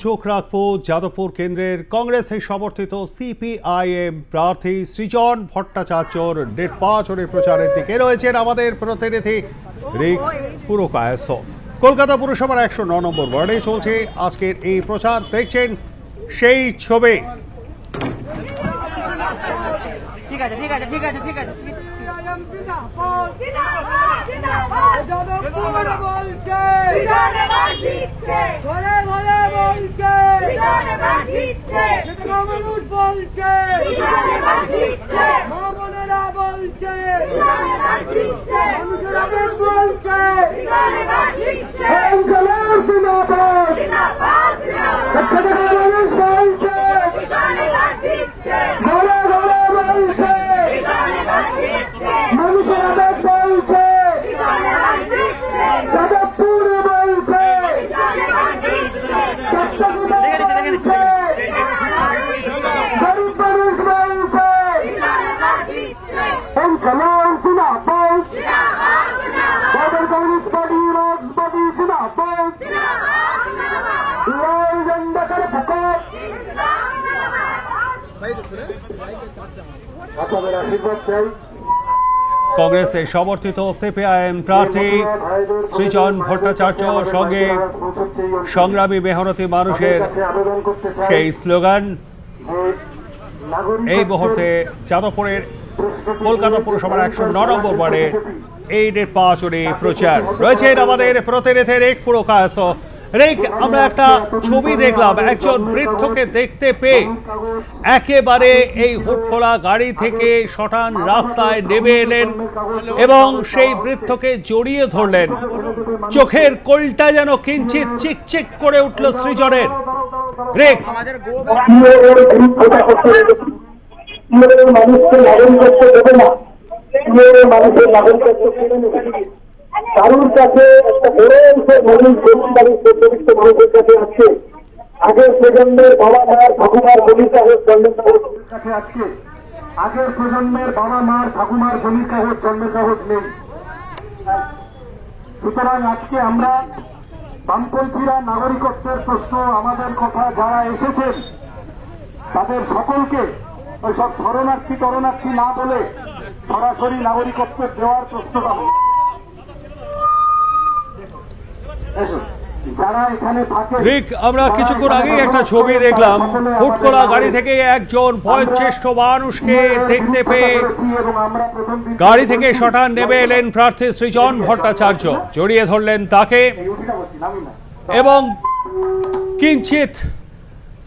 চোখ রাখব যাদবপুর কেন্দ্রের কংগ্রেসে সমর্থিত সিপিআইএম প্রার্থী সৃজন ভট্টাচার্যর ডেট পাঁচরে প্রচারের দিকে রয়েছেন আমাদের প্রতিনিধি রিক পুরকায়স্থ। কলকাতা পুরসভার একশো নম্বর ওয়ার্ডে চলছে আজকের এই প্রচার। দেখছেন সেই ছবি। ঠিক আছে ঠিক আছে ঠিক আছে ঠিক আছে বলছে বলছে যেটা মানুষ বলছে মা বোনেরা বলছে মানুষের আবেগ বলছে মানুষ বলছে ঘরে ঘরে বলছে মানুষের আবেগ বলছে যাদবপুর বলছে চট্টগ্রাম বলছে গরিব মানুষ বলছে এই খেলোয়াড় জিন্দাবাদ বাদল কংগ্রেস পার্টি কংগ্রেসের সমর্থিত সিপিআইএম প্রার্থী সৃজন ভট্টাচার্য সঙ্গে সংগ্রামী মেহনতি মানুষের সেই স্লোগান, এই মুহূর্তে যাদবপুরের কলকাতা পুরসভার একশো ন নম্বর ওয়ার্ডে এই পাঁচরে প্রচার। রয়েছেন আমাদের প্রতিনিধি রেক পুরকায়স রেক, আমরা একটা ছবি দেখলাম, একজন বৃদ্ধকে দেখতে পেয়ে একেবারে এই হুটখোলা গাড়ি থেকে শটান রাস্তায় নেমে এলেন এবং সেই বৃদ্ধকে জড়িয়ে ধরলেন। চোখের কোলটা যেন কিঞ্চিত চিকচিক করে উঠল সৃজনের। রেক। আমাদের কাছে আছে আগের প্রজন্মের বাবা মার ঠাকুমার বলিতা হোক কাগজ কাছে আছে আগের প্রজন্মের বাবা মার ঠাকুমার কাগজ জন্মের কাগজ নেই। সুতরাং আজকে আমরা বামপন্থীরা নাগরিকত্বের প্রশ্ন, আমাদের কথা যারা এসেছেন, তাদের সকলকে ওই সব শরণার্থী তরণার্থী না বলে সরাসরি নাগরিকত্ব দেওয়ার প্রশ্নটা রিক আমরা কিছুক্ষণ আগেই একটা ছবি দেখলাম। হুটকোলা গাড়ি থেকে একজন বয়োজ্যেষ্ঠ মানুষকে দেখতে পেয়ে গাড়ি থেকে শটান নেমে এলেন প্রার্থী সৃজন ভট্টাচার্য। জড়িয়ে ধরলেন তাকে। এবং কিঞ্চিত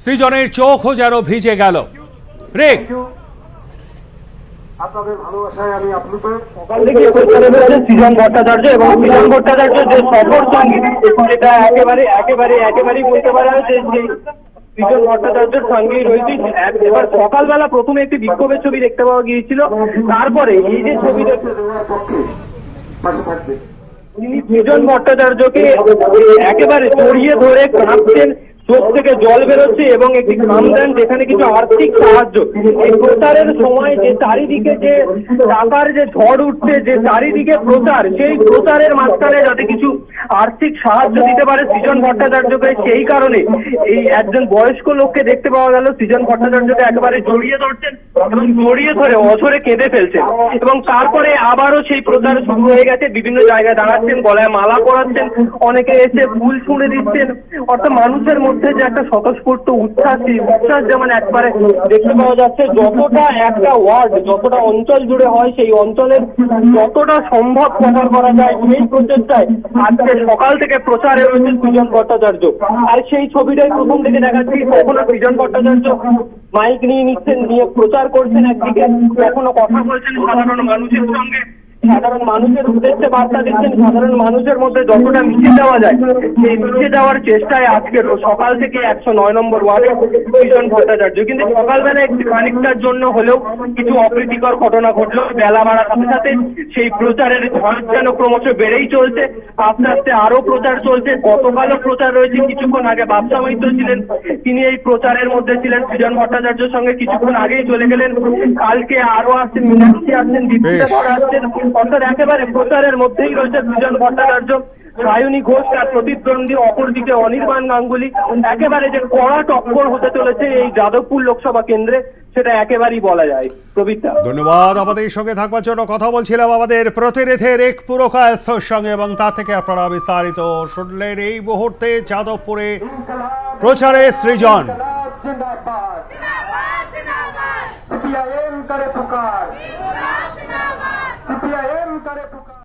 সৃজনের চোখও যেন ভিজে গেল। রেক আপনাদের ভালোবাসায় আমি আপ্লুত। সকাল থেকে প্রচারে রয়েছে সৃজন ভট্টাচার্য এবং সৃজন ভট্টাচার্য যে সফর সেটা একেবারে একেবারে একেবারেই বলতে পারা যে যে সৃজন ভট্টাচার্যের সঙ্গেই রয়েছে। এবার সকালবেলা প্রথমে একটি বিক্ষোভের ছবি দেখতে পাওয়া গিয়েছিল। তারপরে এই যে ছবি দেখতে সৃজন ভট্টাচার্যকে একেবারে জড়িয়ে ধরে কাঁপছেন। চোখ থেকে জল বেরোচ্ছে এবং একটি কাম দেন যেখানে কিছু আর্থিক সাহায্য। এই প্রচারের সময় যে চারিদিকে যে টাকার যে ঝড় উঠছে, যে চারিদিকে প্রচার, সেই প্রচারের মাঝখানে যাতে কিছু আর্থিক সাহায্য দিতে পারে সৃজন ভট্টাচার্যকে, সেই কারণে এই একজন বয়স্ক লোককে দেখতে পাওয়া গেল। সৃজন ভট্টাচার্যকে একেবারে জড়িয়ে ধরছেন এবং জড়িয়ে ধরে অঝরে কেঁদে ফেলছেন এবং তারপরে আবারও সেই প্রচার শুরু হয়ে গেছে। বিভিন্ন জায়গায় দাঁড়াচ্ছেন, গলায় মালা পরাচ্ছেন, অনেকে এসে ফুল ছুঁড়ে দিচ্ছেন। অর্থাৎ মানুষের মধ্যে যে একটা স্বতঃস্ফূর্ত উচ্ছ্বাস সেই উচ্ছ্বাস যেমন একবারে দেখতে পাওয়া যাচ্ছে, যতটা একটা ওয়ার্ড, যতটা অঞ্চল জুড়ে হয়, সেই অঞ্চলের যতটা সম্ভব প্রচার করা যায়, সেই প্রচেষ্টায় আজকে সকাল থেকে প্রচারে রয়েছে সৃজন ভট্টাচার্য। আর সেই ছবিটাই প্রথম থেকে দেখাচ্ছি, কখনো সৃজন ভট্টাচার্য মাইক নিয়ে নিচ্ছেন, নিয়ে প্রচার করছেন একদিকে, কখনো কথা বলছেন সাধারণ মানুষের সঙ্গে। সাধারণ মানুষের উদ্দেশ্যে বার্তা দিচ্ছেন সাধারণ মানুষের মধ্যে যতটা মিশে যাওয়া যায় সেই মিশে যাওয়ার চেষ্টায় আজকে সকাল থেকে একশো নয় নম্বর ওয়ার্ডে সৃজন ভট্টাচার্য। কিন্তু সকালবেলা একটু খানিকটার জন্য হলেও কিছু অপ্রীতিকর ঘটনা ঘটলো। বেলা বাড়ার সাথে সাথে সেই প্রচারের ঝড় যেন ক্রমশ বেড়েই চলছে। আস্তে আস্তে আরও প্রচার চলছে। গতকালও প্রচার রয়েছে কিছুক্ষণ আগে বাদশা মৈত্র ছিলেন তিনি এই প্রচারের মধ্যে ছিলেন। সৃজন ভট্টাচার্যের সঙ্গে কিছুক্ষণ আগেই চলে গেলেন। কালকে আরও আসছেন মীনাক্ষী আসছেন দীপিকা ধর আসছেন। অর্থাৎ একেবারে প্রচারের মধ্যেই রয়েছে সৃজন ভট্টাচার্য সায়নী ঘোষ তার প্রতিদ্বন্দ্বী অপরদিকে অনির্বাণ গাঙ্গুলি। একেবারে যে কড়া টক্কর হতে চলেছে এই যাদবপুর লোকসভা কেন্দ্রে সেটা একেবারেই বলা যায়। প্রবীরদা। ধন্যবাদ আমাদের সঙ্গে থাকবার জন্য কথা বলছিলাম আমাদের প্রতিনিধি রেক পুরকায়স্থর সঙ্গে এবং তা থেকে আপনারা বিস্তারিত শুনলেন এই মুহূর্তে যাদবপুরে প্রচারে সৃজন। করে सीपीआईएम करे पुकार